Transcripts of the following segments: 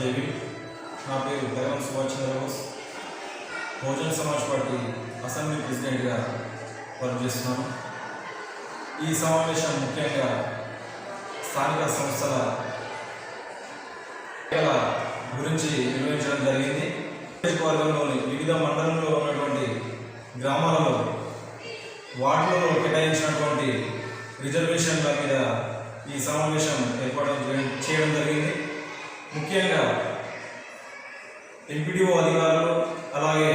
JB నా పేరు Dagam Subhash Chandrabose Bahujan Samaj party assembly ప్రెసిడెంట్గా పనిచేస్తున్నాను ఈ సమావేశం ముఖ్యంగా స్థానిక సంస్థల గురించి నిర్వహించడం జరిగింది. నియోజకవర్గంలోని వివిధ మండలంలో ఉన్నటువంటి గ్రామాలలో వార్డులలో కేటాయించినటువంటి రిజర్వేషన్ల మీద ఈ సమావేశం ఏర్పాటు చేయడం జరిగింది. ముఖ్యంగా ఎంపీడీఓ అధికారులు అలాగే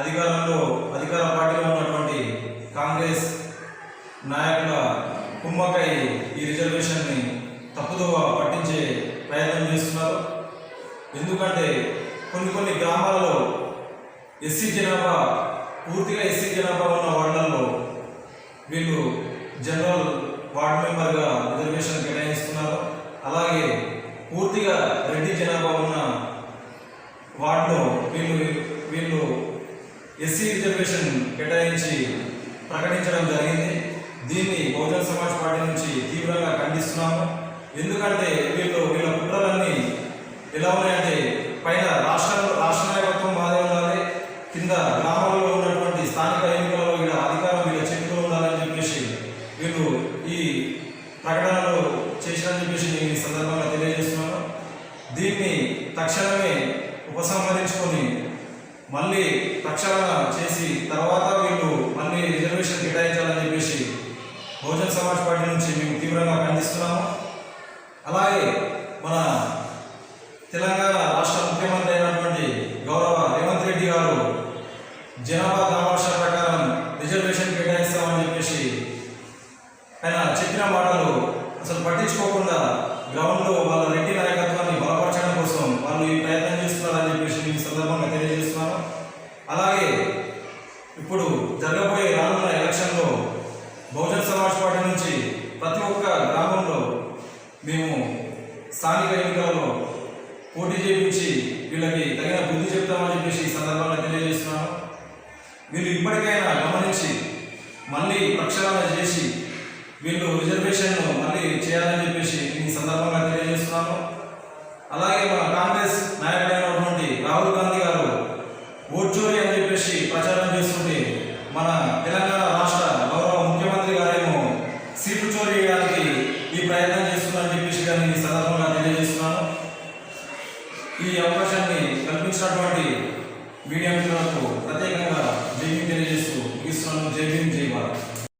అధికారంలో అధికార పార్టీలో ఉన్నటువంటి కాంగ్రెస్ నాయకుల కుమ్మకై ఈ రిజర్వేషన్ని తప్పుదోవ పట్టించే ప్రయత్నం చేస్తున్నారు. ఎందుకంటే కొన్ని కొన్ని గ్రామాలలో ఎస్సీ జనాభా పూర్తిగా ఎస్సీ జనాభా ఉన్న వార్డులలో వీళ్ళు జనరల్ వార్డు మెంబర్గా పూర్తిగా రెడ్డి జనాభా ఉన్న వార్డులో వీళ్ళు వీళ్ళు ఎస్సీ రిజర్వేషన్ కేటాయించి ప్రకటించడం జరిగింది. దీన్ని బహుజన సమాజ్ పార్టీ నుంచి తీవ్రంగా ఖండిస్తున్నాము. ఎందుకంటే వీళ్ళు వీళ్ళ కుట్రలన్నీ ఎలా ఉన్నాయంటే పైన రాష్ట్ర రాష్ట్ర నాయకత్వం బాధ ఉండాలి కింద గ్రామాల్లో ఉన్నటువంటి స్థానిక ఎన్నికలలో వీళ్ళ అధికారం వీళ్ళ చేతిలో ఉండాలని చెప్పేసి వీళ్ళు ఈ ప్రకటనలో చేసినని చెప్పేసి నేను ఈ సందర్భంగా తెలియజేస్తున్నాను దీన్ని తక్షణమే ఉపసంహరించుకొని మళ్ళీ తక్షణ చేసి తర్వాత వీళ్ళు మళ్ళీ రిజర్వేషన్ కేటాయించాలని చెప్పేసి బహుజన్ సమాజ్ పార్టీ నుంచి మేము తీవ్రంగా ఖండిస్తున్నాము. అలాగే మన తెలంగాణ రాష్ట్ర ముఖ్యమంత్రి అయినటువంటి గౌరవ రేవంత్ రెడ్డి గారు జనాభా దామాషా ప్రకారం రిజర్వేషన్ కేటాయిస్తామని చెప్పేసి ఆయన చెప్పిన మాటలు అసలు పట్టించుకోకుండా గ్రౌండ్లో వాళ్ళ రెడ్డి నాయకులు అలాగే ఇప్పుడు జరగబోయే రానున్న ఎలక్షన్లో బహుజన్ సమాజ్ పార్టీ నుంచి ప్రతి ఒక్క గ్రామంలో మేము స్థానిక ఎన్నికల్లో పోటీ చేయించి వీళ్ళకి తగిన బుద్ధి చెప్తామని చెప్పేసి ఈ సందర్భంగా తెలియజేస్తున్నాను. వీళ్ళు ఇప్పటికైనా గమనించి మళ్ళీ ప్రక్షాళన చేసి వీళ్ళు రిజర్వేషన్ను మళ్ళీ చేయాలని చెప్పేసి ఈ సందర్భంగా తెలియజేస్తున్నాను. అలాగే మన కాంగ్రెస్ నాయకుడైనటువంటి రాహుల్ గాంధీ గారు అని చెప్పేసి ప్రచారం చేస్తుంది మన తెలంగాణ రాష్ట్ర గౌరవ ముఖ్యమంత్రి గారేమో సీటు చోరీ చేయడానికి ఈ ప్రయత్నం చేస్తున్నారని చెప్పేసి కానీ ఈ సందర్భంగా తెలియజేస్తున్నాను. ఈ అవకాశాన్ని కల్పించినటువంటి మీడియా మిత్రులకు ప్రత్యేకంగా జైవీ తెలియజేస్తూ ఇస్తున్నాను జై భీమ్ జై భారత్.